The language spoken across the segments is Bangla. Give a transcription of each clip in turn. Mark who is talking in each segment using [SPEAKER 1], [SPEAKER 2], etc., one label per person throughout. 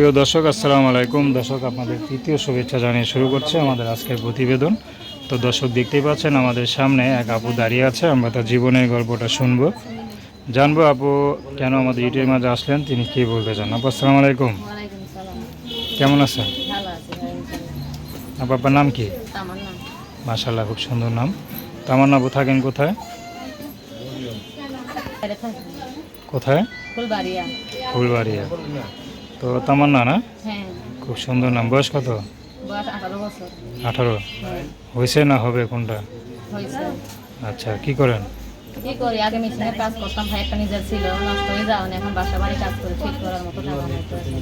[SPEAKER 1] প্রিয় দর্শক আসসালামু আলাইকুম। দর্শক আপনাদের তৃতীয় শুভেচ্ছা জানিয়ে শুরু করছে আমাদের আজকের প্রতিবেদন। তো দর্শক দেখতেই পাচ্ছেন আমাদের সামনে এক আপু দাঁড়িয়ে আছে। আমরা তার জীবনের গল্পটা শুনব। জানব আপু কেন আমাদের ইউটিউবের মাঝে আসলেন? তিনি কি বলতে চান? আপু আসসালামু আলাইকুম। কেমন আছেন? আপু আপনার নাম কি? মাশাল্লাহ খুব সুন্দর নাম। তো আমার আপু থাকেন কোথায়? কোথায়?
[SPEAKER 2] ফুলবাড়িয়া।
[SPEAKER 1] ফুলবাড়িয়া। তো তামান্না না?
[SPEAKER 2] হ্যাঁ।
[SPEAKER 1] খুব সুন্দর নাম। বয়স কত?
[SPEAKER 2] আঠারো হ্যাঁ।
[SPEAKER 1] হয়েছে না হবে কোনটা? আচ্ছা কি করেন?
[SPEAKER 2] কি করি? আগে কাজ করতাম ভাই একটা নিজের ছিল নষ্ট হয়ে যাওয়া এখন বাসা বাড়ি কাজ করে ঠিক করার মতো টাকা নাই তো। এখন।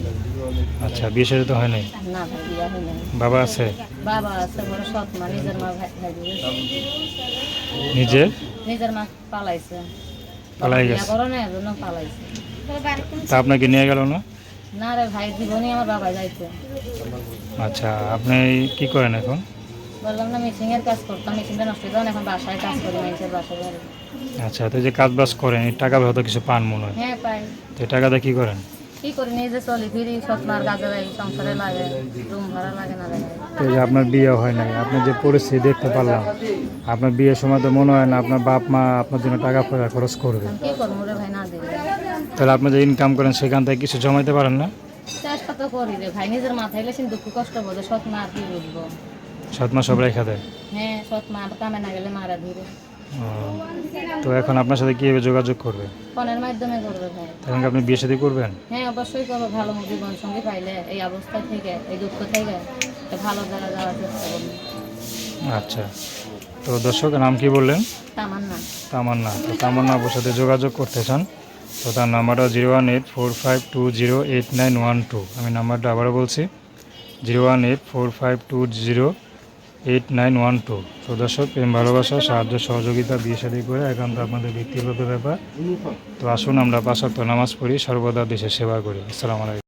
[SPEAKER 1] আচ্ছা বিয়ে তো হয় নাই?
[SPEAKER 2] না ভাই বিয়া হয় নাই।
[SPEAKER 1] বাবা আছে?
[SPEAKER 2] বাবা আছে বড় সৎ মা নিজের মা ভাই ভাই
[SPEAKER 1] নিজের?
[SPEAKER 2] নিজের মা পালাইছে।
[SPEAKER 1] পালাই গেছে।
[SPEAKER 2] করো না এজন্য পালাইছে।
[SPEAKER 1] তা আপনাকে নিয়ে গেল না?
[SPEAKER 2] না রে ভাই জীবনই আমার বাবা যাইছে।
[SPEAKER 1] আচ্ছা আপনি কি করেন এখন?
[SPEAKER 2] বললাম না মেশিনের কাজ করতাম মেশিনটা নষ্ট হয়ে এখন বাসায় কাজ করি মানুষের বাসায়
[SPEAKER 1] আচ্ছা তো যে কাজ বাজ করেন এই টাকা হয়তো কিছু পান মনে হয়।
[SPEAKER 2] হ্যাঁ পাই।
[SPEAKER 1] তো এই টাকাটা কি করেন?
[SPEAKER 2] কি করি নিজে চলি ফিরি সৎমার কাজে লাগে সংসারে লাগে রুম ভাড়া লাগে না লাগে।
[SPEAKER 1] তো যে আপনার বিয়ে হয় নাই আপনি যে পরিস্থিতি দেখতে পারলাম আপনার বিয়ের সময় তো মনে হয় না আপনার বাপ মা আপনার জন্য টাকা পয়সা খরচ করবে।
[SPEAKER 2] কি করব রে ভাই না
[SPEAKER 1] তাহলে আপনি যে ইনকাম করেন সেখান থেকে কিছু জমাইতে পারেন না?
[SPEAKER 2] চেষ্টা তো করি রে ভাই নিজের মাথায় গেলে দুঃখ কষ্ট সৎ মা আর কি বুঝব?
[SPEAKER 1] সব রেখা দেয়?
[SPEAKER 2] হ্যাঁ সৎ মা কামে না গেলে মারা
[SPEAKER 1] তো এখন আপনার সাথে কীভাবে যোগাযোগ করবে?
[SPEAKER 2] ফোনের মাধ্যমে করবে ভাই।
[SPEAKER 1] তখন কি আপনি বিয়ে করবেন?
[SPEAKER 2] হ্যাঁ অবশ্যই করব ভালো জীবন সঙ্গী পাইলে এই অবস্থা থেকে এই দুঃখ থেকে ভালো জায়গা যাওয়ার চেষ্টা করব
[SPEAKER 1] আচ্ছা তো দর্শকের নাম কি বললেন?
[SPEAKER 2] তামান্না।
[SPEAKER 1] তামান্না তো তামান্না সাথে যোগাযোগ করতে চান। তো তার নাম্বারটা zero one eight four five two zero eight nine one two. আমি নাম্বারটা আবারও বলছি, zero one eight four five two zero eight nine one two. তো দর্শক, প্রেম, ভালোবাসা, সাহায্য, সহযোগিতা, বিয়ে শাদী করে একান্ত আপনাদের ব্যক্তিগত ব্যাপার। তো আসুন আমরা পাশাক্ত নামাজ পড়ি, সর্বদা দেশের সেবা করি। আসসালামু আলাইকুম।